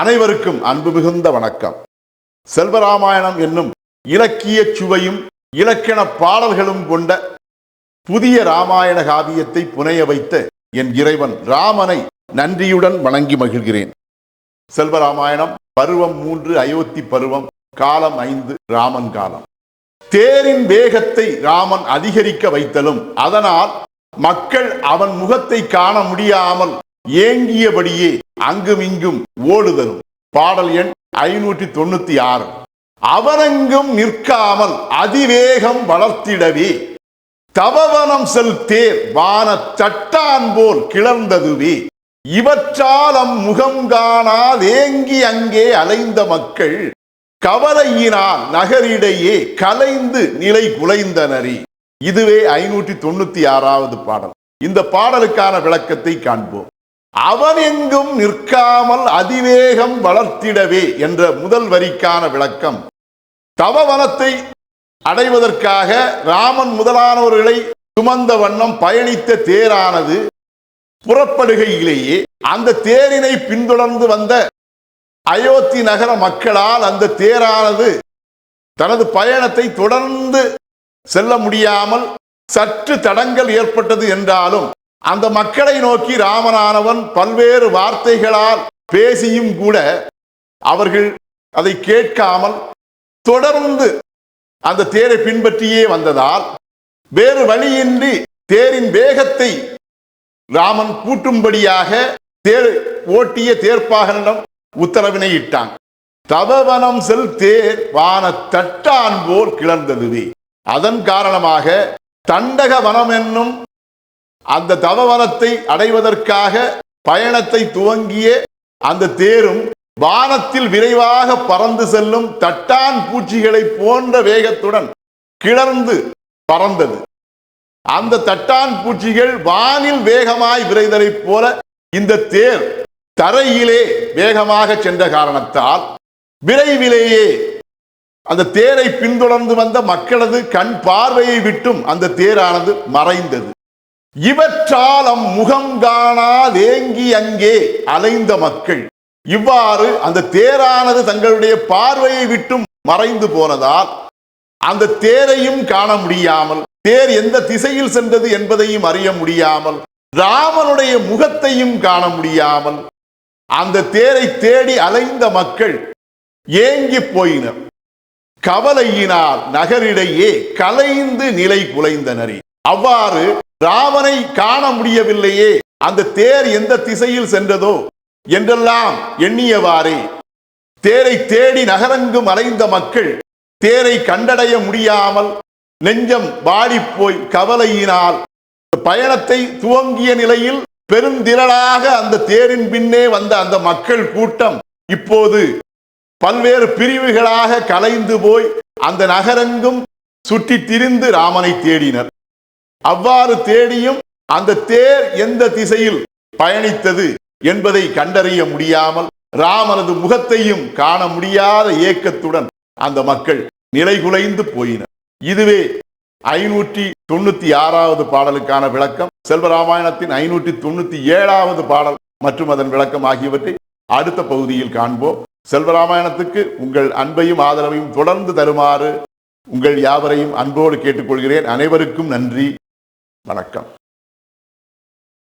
அனைவருக்கும் அன்பு மிகுந்த வணக்கம். செல்வராமாயணம் என்னும் இலக்கிய சுவையும் இலக்கண பாடல்களும் கொண்ட புதிய ராமாயண காவியத்தை புனைய வைத்த என் இறைவன் ராமனை நன்றியுடன் வணங்கி மகிழ்கிறேன். செல்வராமாயணம் பருவம் மூன்று அயோத்தி பருவம் காலம் ஐந்து ராமன் காலம். தேரின் வேகத்தை ராமன் அதிகரிக்க வைத்தலும் அதனால் மக்கள் அவன் முகத்தை காண முடியாமல் ஏங்கியபடியே அங்கும் இங்கும் ஓடுதலும். பாடல் எண் ஐநூற்றி தொண்ணூத்தி ஆறு அவரெங்கும் நிற்காமல் அதிவேகம் வளர்த்திடவே. தவவனம் செல் தேர் வான சட்டான் போல் கிளர்ந்ததுவே. இவற்றால் அம் முகம் காணால் அங்கே அலைந்த மக்கள் கவலையினால் நகரிடையே கலைந்து நிலை குலைந்தனரி. இதுவே ஐநூற்றி தொண்ணூத்தி ஆறாவது பாடல். இந்த பாடலுக்கான விளக்கத்தை காண்போம். அவன் எங்கும் நிற்காமல் அதிவேகம் வளர்த்திடவே என்ற முதல் வரிக்கான விளக்கம். தவவனத்தை அடைவதற்காக ராமன் முதலானவர்களை சுமந்த வண்ணம் பயணித்த தேரானது புறப்படுகையிலேயே அந்த தேரினை பின்தொடர்ந்து வந்த அயோத்தி நகர மக்களால் அந்த தேரானது தனது பயணத்தை தொடர்ந்து செல்ல முடியாமல் சற்று தடங்கள் ஏற்பட்டது என்றாலும் அந்த மக்களை நோக்கி ராமனானவன் பல்வேறு வார்த்தைகளால் பேசியும் கூட அவர்கள் அதை கேட்காமல் தொடர்ந்து அந்த தேரை பின்பற்றியே வந்ததால் வேறு வழியின்றி தேரின் வேகத்தை ராமன் கூட்டும்படியாக தேர் ஓட்டிய தேர்ப்பாகனிடம் உத்தரவினை இட்டான் தவவனம் செல் தேர் வான தட்டான் போல் கிளர்ந்ததுவே. அதன் காரணமாக தண்டக வனம் என்னும் அந்த தவவனத்தை அடைவதற்காக பயணத்தை துவங்கிய அந்த தேரும் வானத்தில் விரைவாக பறந்து செல்லும் தட்டான் பூச்சிகளை போன்ற வேகத்துடன் கிளர்ந்து பறந்தது. அந்த தட்டான் பூச்சிகள் வானில் வேகமாய் விரைதலைப் போல இந்த தேர் தரையிலே வேகமாக சென்ற காரணத்தால் விரைவிலேயே அந்த தேரை பின்தொடர்ந்து வந்த மக்களது கண் பார்வையை விட்டும் அந்த தேரானது மறைந்தது. இவற்றால் அம் முகம் காணாதேங்கி அங்கே அலைந்த மக்கள். இவ்வாறு அந்த தேரானது தங்களுடைய பார்வையை விட்டும் மறைந்து போனதால் அந்த தேரையும் காண முடியாமல் தேர் எந்த திசையில் சென்றது என்பதையும் அறிய முடியாமல் ராமனுடைய முகத்தையும் காண முடியாமல் அந்த தேரை தேடி அலைந்த மக்கள் ஏங்கி போயினர். கவலையினால் நகரிடையே கலைந்து நிலை குலைந்தனரே. அவ்வாறு ராவனை காண முடியவில்லையே. அந்த தேர் எந்த திசையில் சென்றதோ என்றெல்லாம் எண்ணியவாறே. தேரை தேடி நகரங்கும் அலைந்த மக்கள் தேரை கண்டடைய முடியாமல் நெஞ்சம் வாடிப்போய் கவலையினால் பயணத்தை துவங்கிய நிலையில் பெருந்திரளாக அந்த தேரின் பின்னே வந்த அந்த மக்கள் கூட்டம் இப்போது பல்வேறு பிரிவுகளாக கலைந்து போய் அந்த நகரெங்கும் சுற்றி திரிந்து ராமனை தேடினர். அவ்வாறு தேடியும் அந்த தேர் எந்த திசையில் பயணித்தது என்பதை கண்டறிய முடியாமல் ராமனது முகத்தையும் காண முடியாத ஏக்கத்துடன் அந்த மக்கள் நிலைகுலைந்து போயினர். இதுவே ஐநூற்றி தொண்ணூத்தி ஆறாவது பாடலுக்கான விளக்கம். செல்வராமாயணத்தின் ஐநூற்றி தொண்ணூத்தி ஏழாவது பாடல் மற்றும் அதன் விளக்கம் ஆகியவற்றை அடுத்த பகுதியில் காண்போம். செல்வராமாயணத்துக்கு உங்கள் அன்பையும் ஆதரவையும் தொடர்ந்து தருமாறு உங்கள் யாவரையும் அன்போடு கேட்டுக்கொள்கிறேன். அனைவருக்கும் நன்றி. வணக்கம்.